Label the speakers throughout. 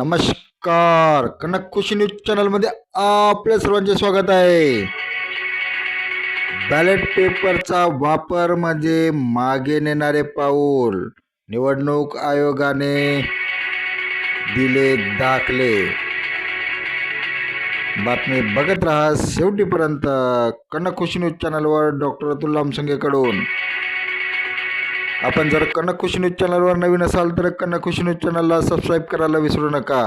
Speaker 1: नमस्कार. कनक खुशी न्यूज चॅनलमध्ये आपल्या सर्वांचे स्वागत आहे. बॅलेट पेपरचा वापर म्हणजे मागे नेणारे पाऊल. निवडणूक आयोगाने दिले दाखले. बातमी बघत राहा शेवटीपर्यंत. कनक खुशी न्यूज चॅनलवर डॉक्टर अतुल लामसंगेकडून आपण जर कनक खुशी न्यूज चॅनलवर नवीन असाल तर कनक खुशी न्यूज चॅनलला सबस्क्राईब करायला विसरू नका.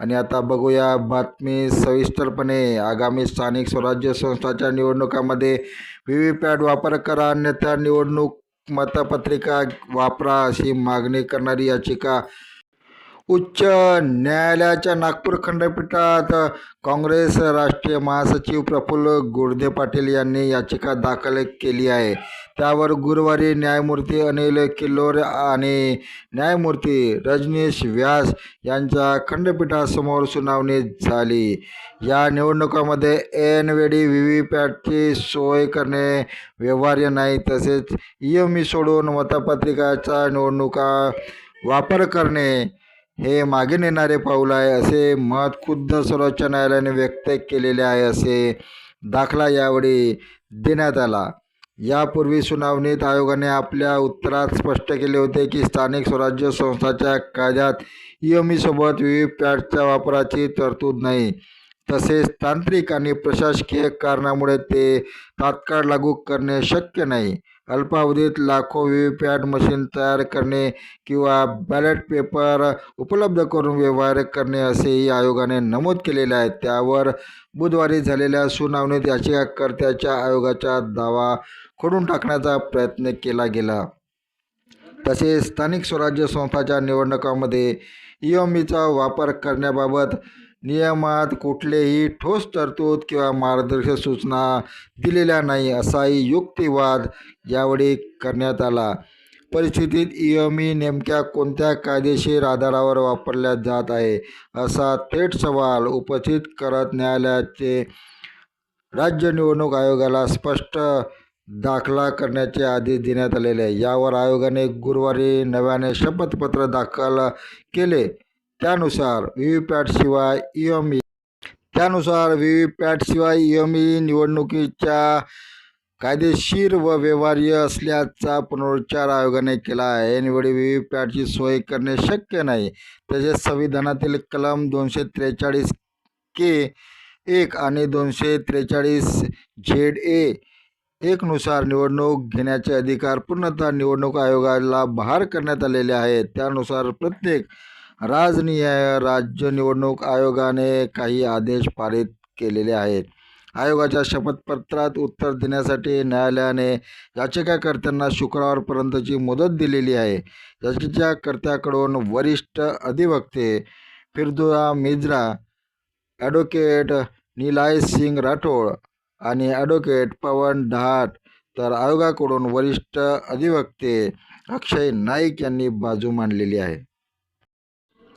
Speaker 1: आणि आता बघूया बातमी सविस्तरपणे. आगामी स्थानिक स्वराज्य संस्थाच्या निवडणुकामध्ये व्ही व्ही पॅट वापर करा अन्यथा निवडणूक मतपत्रिका वापरा अशी मागणी करणारी याचिका उच्च न्यायालयाच्या नागपूर खंडपीठात काँग्रेस राष्ट्रीय महासचिव प्रफुल्ल गुर्दे पाटील यांनी याचिका दाखल केली आहे. त्यावर गुरुवारी न्यायमूर्ती अनिल किल्लोर आणि न्यायमूर्ती रजनीश व्यास यांच्या खंडपीठासमोर सुनावणी झाली. या निवडणुकामध्ये ऐनवेळी व्ही व्ही पॅटची सोय करणे व्यवहार्य नाही तसेच ई एम ई सोडून मतपत्रिकाचा निवडणुका वापर करणे हे मागे नेणारे पाऊल आहे असे मत खुद्द सर्वोच्च न्यायालयाने व्यक्त केलेले आहे असे दाखला यावेळी देण्यात आला. यापूर्वी सुनावणीत आयोगाने आपल्या उत्तरात स्पष्ट केले होते की स्थानिक स्वराज्य संस्थाच्या कायद्यात ईएमईसोबत एम व्ही पॅटच्या वापराची तरतूद नाही. तसेच तांत्रिक आणि प्रशासकीय कारणामुळे ते तात्काळ लागू करणे शक्य नाही. अल्पावधीत लाखो व्ही पॅट मशीन तयार करणे किंवा बॅलेट पेपर उपलब्ध करून व्यवहार करणे असेही आयोगाने नमूद केलेले आहे. त्यावर बुधवारी झालेल्या सुनावणीत याचिकाकर्त्याच्या आयोगाचा दावा खोडून टाकण्याचा प्रयत्न केला गेला. तसेच स्थानिक स्वराज्य संस्थाच्या निवडणुकांमध्ये ई वापर करण्याबाबत नियमात कुठलेही ठोस तरतूद किंवा मार्गदर्शक सूचना दिलेल्या नाही असाही युक्तिवाद यावेळी करण्यात आला. परिस्थितीत ई नेमक्या कोणत्या कायदेशीर आधारावर वापरल्या जात आहे असा थेट सवाल उपस्थित करत न्यायालयाचे राज्य निवडणूक आयोगाला स्पष्ट दाखला करण्याचे आदेश देण्यात आलेले आहे. यावर आयोगाने गुरुवारी नव्याने शपथपत्र दाखल केले. त्यानुसार व्ही व्ही पॅटशिवाय ई एम ई त्यानुसार व्ही व्ही पॅटशिवाय ई एम ई निवडणुकीच्या कायदेशीर व व्यवहार्य असल्याचा पुनरुच्चार आयोगाने केला आहे. यावेळी व्ही व्ही पॅटची सोय करणे शक्य नाही. तसेच संविधानातील कलम दोनशे त्रेचाळीस के एक आणि दोनशे त्रेचाळीस झेड ए एकनुसार निवडणूक घेण्याचे अधिकार पूर्णतः निवडणूक आयोगाला बहार करण्यात आलेले आहेत. त्यानुसार प्रत्येक राजनीय राज्य निवडणूक आयोगाने काही आदेश पारित केलेले आहेत. आयोगाच्या शपथपत्रात उत्तर देण्यासाठी न्यायालयाने याचिकाकर्त्यांना शुक्रवारपर्यंतची मुदत दिलेली आहे. याचिकाकर्त्याकडून वरिष्ठ अधिवक्ते फिरदुआ मिज्रा ॲडव्होकेट निलाय सिंग राठोड आणि ॲडव्होकेट पवन ढाट तर आयोगाकडून वरिष्ठ अधिवक्ते अक्षय नाईक यांनी बाजू मांडलेली आहे.